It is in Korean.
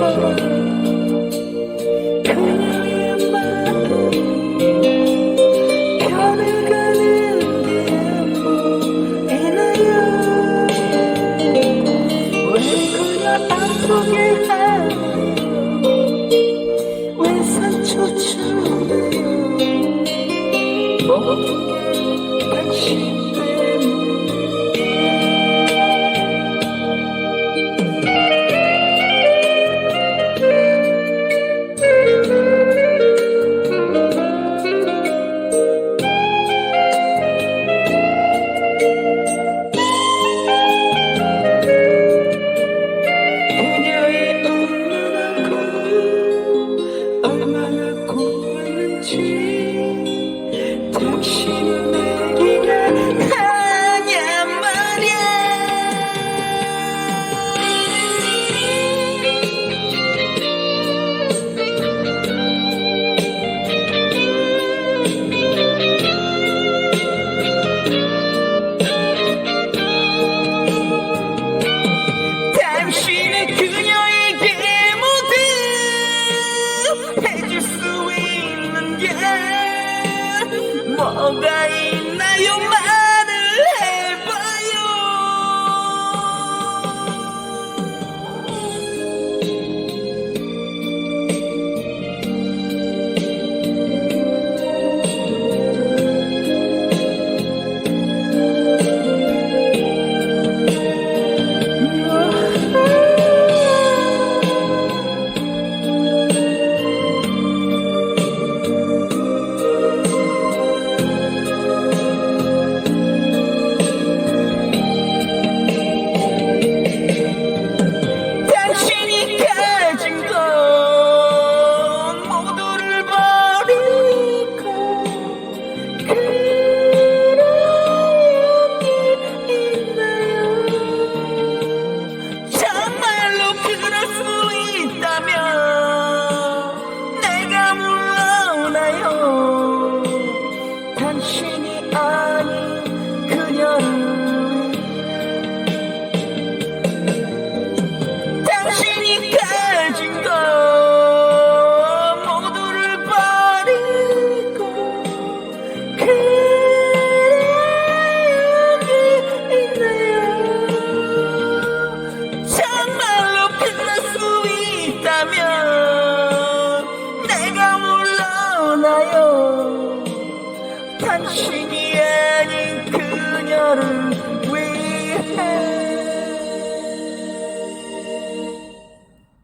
Thank you. Oh, you're yung 당신이 아닌 그녀를 위해